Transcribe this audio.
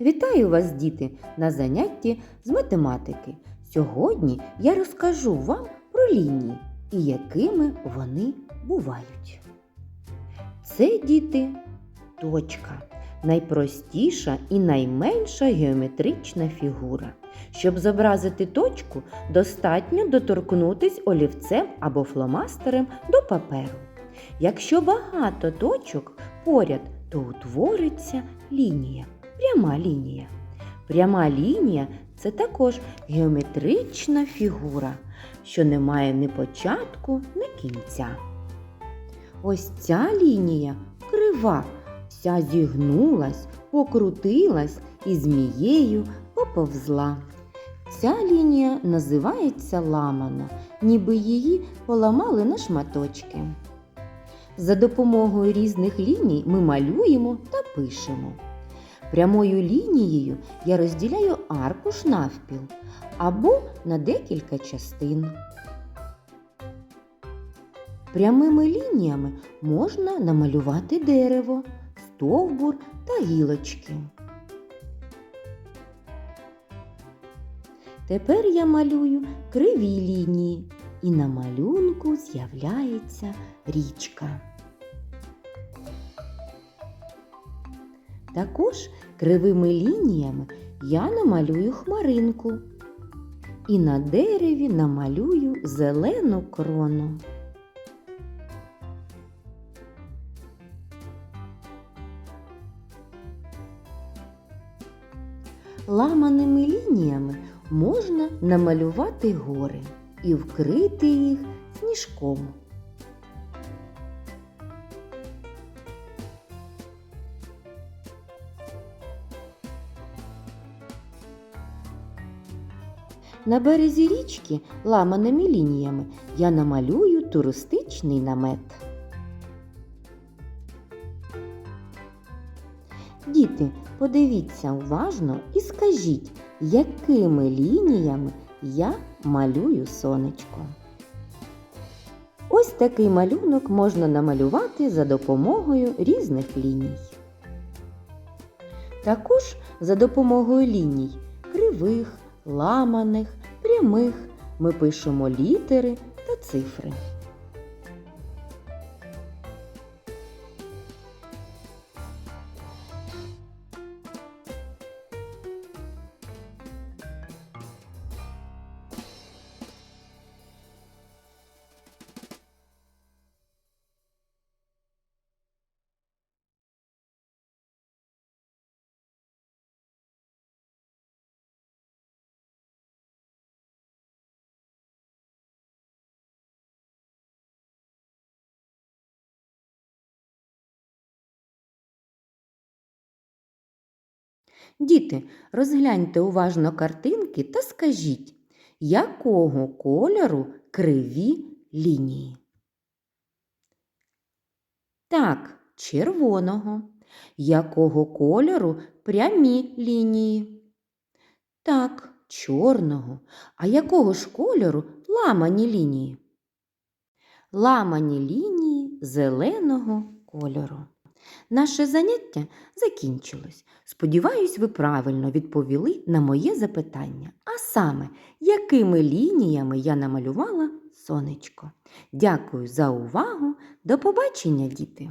Вітаю вас, діти, на занятті з математики. Сьогодні я розкажу вам про лінії і якими вони бувають. Це діти точка. Найпростіша і найменша геометрична фігура. Щоб зобразити точку, достатньо доторкнутись олівцем або фломастером до паперу. Якщо багато точок поряд, то утвориться лінія, пряма лінія. Пряма лінія це також геометрична фігура, що не має ні початку, ні кінця. Ось ця лінія крива, вся зігнулась, покрутилась і змією поповзла. Ця лінія називається ламана, ніби її поламали на шматочки. За допомогою різних ліній ми малюємо та пишемо. Прямою лінією я розділяю аркуш навпіл або на декілька частин. Прямими лініями можна намалювати дерево, стовбур та гілочки. Тепер я малюю криві лінії, і на малюнку з'являється річка. Також кривими лініями я намалюю хмаринку і на дереві намалюю зелену крону. Ламаними лініями можна намалювати гори і вкрити їх сніжком. На березі річки ламаними лініями я намалюю туристичний намет. Діти, подивіться уважно і скажіть, якими лініями я малюю сонечко. Ось такий малюнок можна намалювати за допомогою різних ліній. Також за допомогою ліній кривих, ламаних, прямих ми пишемо літери та цифри. Діти, розгляньте уважно картинки та скажіть, якого кольору криві лінії? Так, червоного. Якого кольору прямі лінії? Так, чорного. А якого ж кольору ламані лінії? Ламані лінії зеленого кольору. Наше заняття закінчилось. Сподіваюсь, ви правильно відповіли на моє запитання. А саме, якими лініями я намалювала сонечко. Дякую за увагу. До побачення, діти!